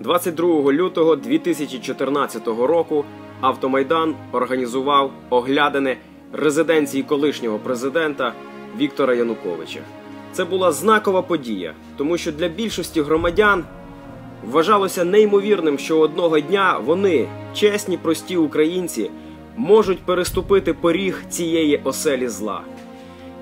22 лютого 2014 року Автомайдан організував оглядини резиденції колишнього президента Віктора Януковича. Це була знакова подія, тому що для більшості громадян вважалося неймовірним, що одного дня вони, чесні, прості українці, можуть переступити поріг цієї оселі зла.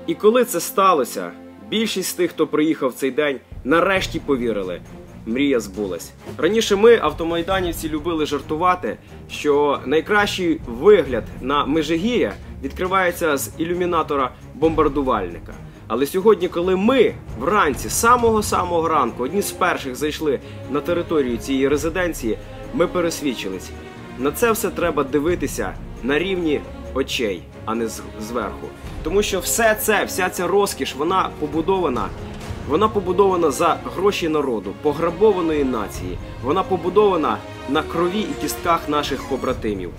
І коли це сталося, більшість з тих, хто приїхав цей день, нарешті повірили. Мрія збулась. Раніше ми, автомайданівці, любили жартувати, що найкращий вигляд на Межигір'я відкривається з ілюмінатора бомбардувальника. Але сьогодні, коли ми вранці, з самого-самого ранку, одні з перших зайшли на територію цієї резиденції, ми пересвідчились. На це все треба дивитися на рівні очей, а не зверху. Тому що все це, вся ця розкіш, вона побудована. Вона побудована за гроші народу, пограбованої нації. Вона побудована на крові і кістках наших побратимів.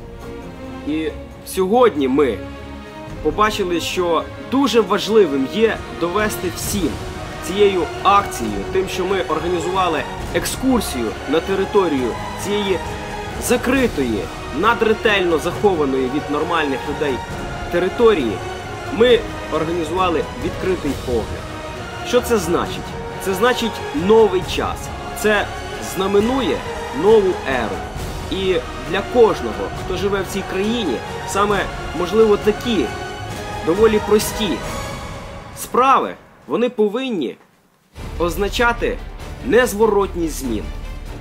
І сьогодні ми побачили, що дуже важливим є довести всім цією акцією, тим, що ми організували екскурсію на територію цієї закритої, надретельно захованої від нормальних людей території, ми організували відкритий огляд. Що це значить? Це значить новий час. Це знаменує нову еру. І для кожного, хто живе в цій країні, саме можливо такі доволі прості справи, вони повинні означати незворотність змін.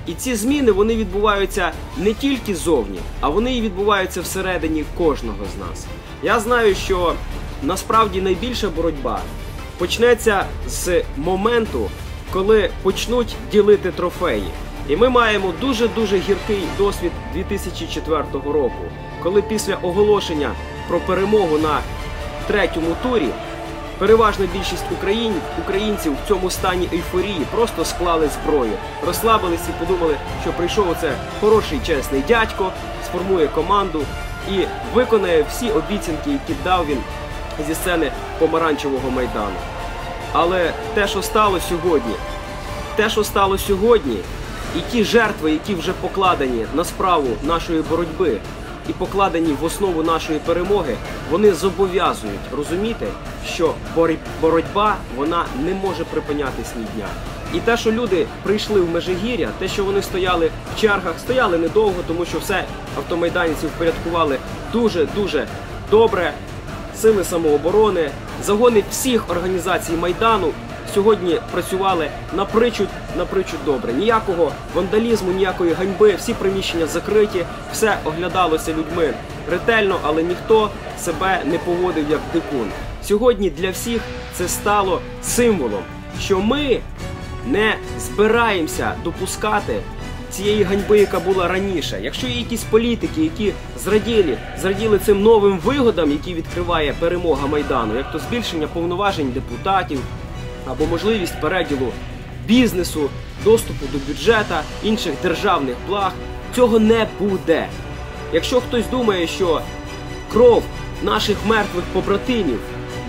І ці зміни вони відбуваються не тільки зовні, а вони і відбуваються всередині кожного з нас. Я знаю, що насправді найбільша боротьба почнеться з моменту, коли почнуть ділити трофеї. І ми маємо дуже дуже гіркий досвід 2004 року, коли після оголошення про перемогу на третьому турі переважна більшість україн, українців в цьому стані ейфорії просто склали зброю, розслабились і подумали, що прийшов оце хороший чесний дядько, сформує команду і виконає всі обіцянки, які дав він зі сцени помаранчевого майдану. Але те, що стало сьогодні, те, що стало сьогодні, і ті жертви, які вже покладені на справу нашої боротьби і покладені в основу нашої перемоги, вони зобов'язують розуміти, що боротьба вона не може припинятись ні дня. І те, що люди прийшли в Межигір'я, те, що вони стояли в чергах, стояли недовго, тому що все автомайданці впорядкували дуже дуже добре сили самооборони, загони всіх організацій майдану сьогодні працювали напричуд, напричуд добре. Ніякого вандалізму, ніякої ганьби, всі приміщення закриті, все оглядалося людьми ретельно, але ніхто себе не поводив як дикун. Сьогодні для всіх це стало символом, що ми не збираємося допускати цієї ганьби, яка була раніше. Якщо є якісь політики, які зраділи, зраділи цим новим вигодам, які відкриває перемога майдану, як то збільшення повноважень депутатів або можливість переділу бізнесу, доступу до бюджета, інших державних благ, цього не буде. Якщо хтось думає, що кров наших мертвих побратимів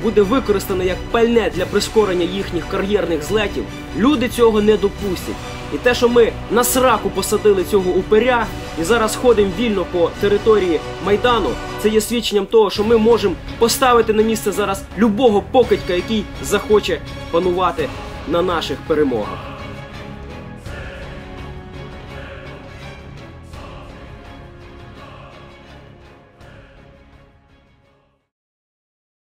буде використано як пальне для прискорення їхніх кар'єрних злетів, люди цього не допустять. І те, що ми на сраку посадили цього упиря і зараз ходимо вільно по території майдану, це є свідченням того, що ми можемо поставити на місце зараз любого покидька, який захоче панувати на наших перемогах.